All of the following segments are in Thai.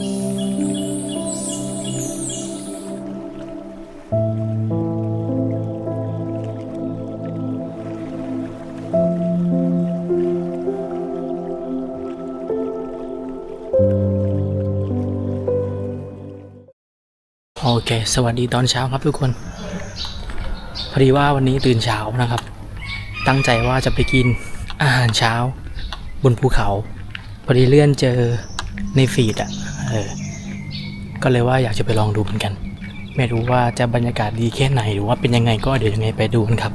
โอเค สวัสดีตอนเช้าครับทุกคน พอดีว่าวันนี้ตื่นเช้านะครับ ตั้งใจว่าจะไปกินอาหารเช้า บนภูเขา พอดีเลื่อนเจอในฟีดอะ เออ ก็เลยว่าอยากจะไปลองดูเหมือนกัน ไม่รู้ว่าจะบรรยากาศดีแค่ไหนหรือว่าเป็นยังไงก็เดี๋ยวยังไงไปดูกันครับ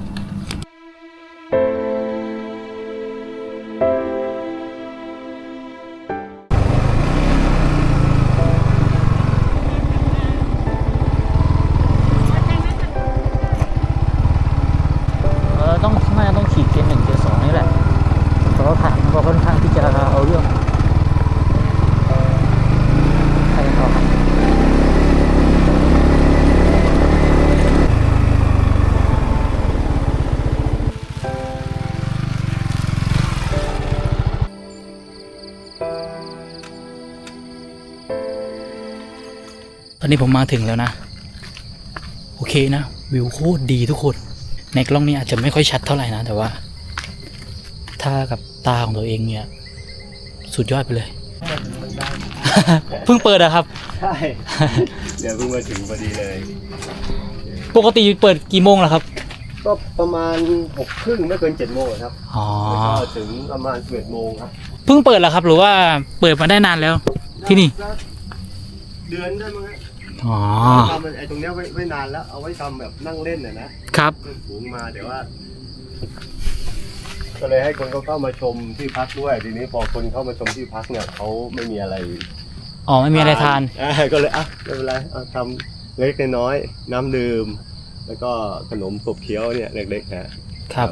ตอนนี้ผมมาถึงแล้วนะ โอเคนะ วิวโคตรดีทุกคน ในกล้องนี้อาจจะไม่ค่อยชัดเท่าไหร่นะ แต่ว่า ถ้ากับตาของตัวเองเนี่ย สุดยอดไปเลย เพิ่งเปิดอะครับ ใช่ เดี๋ยวเพิ่งมาถึงพอดีเลย ปกติเปิดกี่โมงล่ะครับ ก็ประมาณหกครึ่งไม่เกินเจ็ดโมงครับอ๋อแล้วก็ถึงประมาณสิบเอ็ดโมงครับ เพิ่งเปิดเหรอครับ หรือว่าเปิดมาได้นานแล้ว ที่นี่ เดือนได้มั้งฮะ อ๋อ ทำไอ้ตรงเนี้ยไว้ไว้นานแล้ว เอาไว้ทำแบบนั่งเล่นน่ะนะครับ เพื่อนฝูงมาเดี๋ยวว่า ก็เลยให้คนเขาเข้ามาชมที่พักด้วย ทีนี้พอคนเข้ามาชมที่พักเนี่ยเขาไม่มีอะไรอ๋อ ไม่มีอะไรทานอ่ก็เลยอะไม่เป็นไรเอาทำเล็กๆน้อยๆน้ำดื่ม แล้วก็ขนมขบเคี้ยวเนี่ยเล็กๆฮะครับ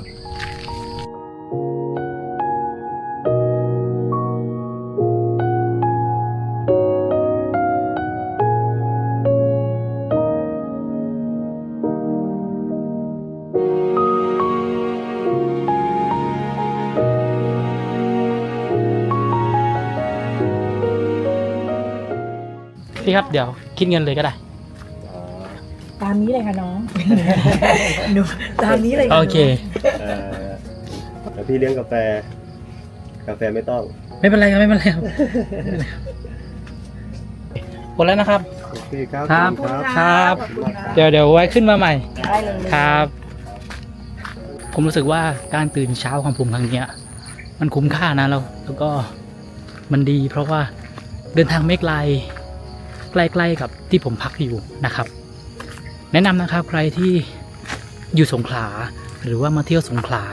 พี่ครับเดี๋ยวคิดเงินเลยก็ได้ ตามนี้เลยค่ะน้องหนูตามนี้เลยค่ะโอเค เอ่อแต่พี่เลี้ยงกาแฟ กาแฟไม่ต้อง ไม่เป็นไรครับไม่เป็นไรครับหมดแล้วนะครับ โอเคครับครับ ขอณครับ ขอบคุณค่ะเดี๋ยวเดี๋ยวไว้ขึ้นมาใหม่ ได้เลยครับ ผมรู้สึกว่าการตื่นเช้าของผมครั้งเนี้ย มันคุ้มค่านะแล้วแล้วก็มันดีเพราะว่าเดินทางไม่ไกล ใกล้ๆกับที่ผมพักอยู่นะครับ แนะนำนะครับใครที่อยู่สงขลาหรือว่ามาเที่ยวสงขลา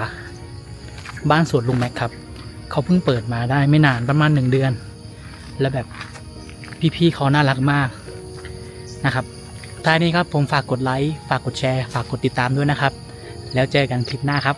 บ้านสวนลุงแม็กครับเขาเพิ่งเปิดมาได้ไม่นานประมาณหนึ่งเดือน แล้วแบบพี่ๆเขาน่ารักมากนะครับท้ายนี้ครับผมฝากกดไลค์ฝากกดแชร์ ฝากกดติดตามด้วยนะครับ แล้วเจอกันคลิปหน้าครับ